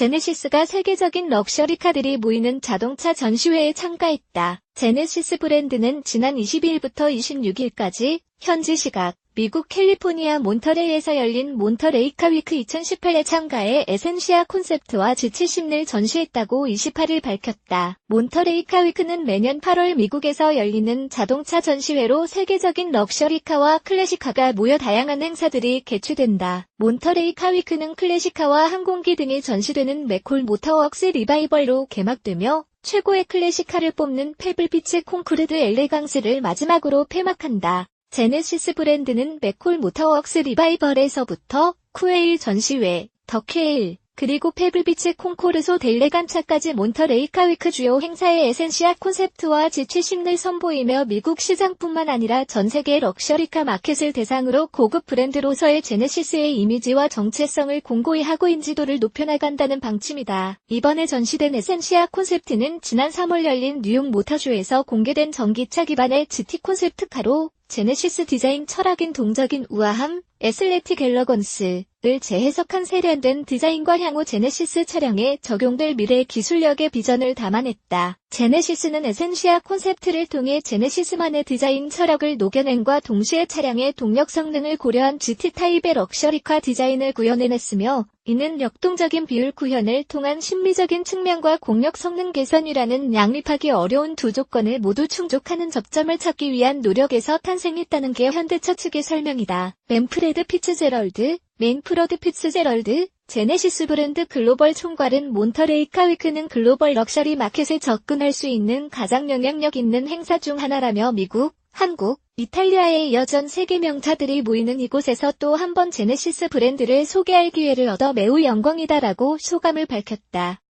제네시스가 세계적인 럭셔리 카들이 모이는 자동차 전시회에 참가했다. 제네시스 브랜드는 지난 22일부터 26일까지 현지 시각 미국 캘리포니아 몬터레이에서 열린 몬터레이카 위크 2018에 참가해 에센시아 콘셉트와 G70을 전시했다고 28일 밝혔다. 몬터레이카 위크는 매년 8월 미국에서 열리는 자동차 전시회로 세계적인 럭셔리카와 클래식카가 모여 다양한 행사들이 개최된다. 몬터레이카 위크는 클래식카와 항공기 등이 전시되는 맥콜 모터웍스 리바이벌로 개막되며 최고의 클래식카를 뽑는 페블피츠 콩쿠르드 엘레강스를 마지막으로 폐막한다. 제네시스 브랜드는 맥콜 모터웍스 리바이벌에서부터 쿠에일 전시회, 더케일, 그리고 페블비츠 콩코르소 델레간차까지 몬터레이카 위크 주요 행사의 에센시아 콘셉트와 G70을 선보이며 미국 시장뿐만 아니라 전 세계 럭셔리카 마켓을 대상으로 고급 브랜드로서의 제네시스의 이미지와 정체성을 공고히 하고 인지도를 높여나간다는 방침이다. 이번에 전시된 에센시아 콘셉트는 지난 3월 열린 뉴욕 모터쇼에서 공개된 전기차 기반의 GT 콘셉트카로 제네시스 디자인 철학인 동적인 우아함, 에슬레틱 엘러건스 를 재해석한 세련된 디자인과 향후 제네시스 차량에 적용될 미래 기술력의 비전을 담아냈다. 제네시스는 에센시아 콘셉트를 통해 제네시스만의 디자인 철학을 녹여낸과 동시에 차량의 동력 성능을 고려한 GT 타입의 럭셔리카 디자인을 구현해냈으며 이는 역동적인 비율 구현을 통한 심미적인 측면과 공력 성능 개선이라는 양립하기 어려운 두 조건을 모두 충족하는 접점을 찾기 위한 노력에서 탄생했다는 게 현대차 측의 설명이다. 맨프레드 피츠제럴드, 맨프로드 피츠제럴드, 제네시스 브랜드 글로벌 총괄은 몬터레이 카 위크는 글로벌 럭셔리 마켓에 접근할 수 있는 가장 영향력 있는 행사 중 하나라며 미국, 한국, 이탈리아에 이어 전 세계 명차들이 모이는 이곳에서 또 한 번 제네시스 브랜드를 소개할 기회를 얻어 매우 영광이다라고 소감을 밝혔다.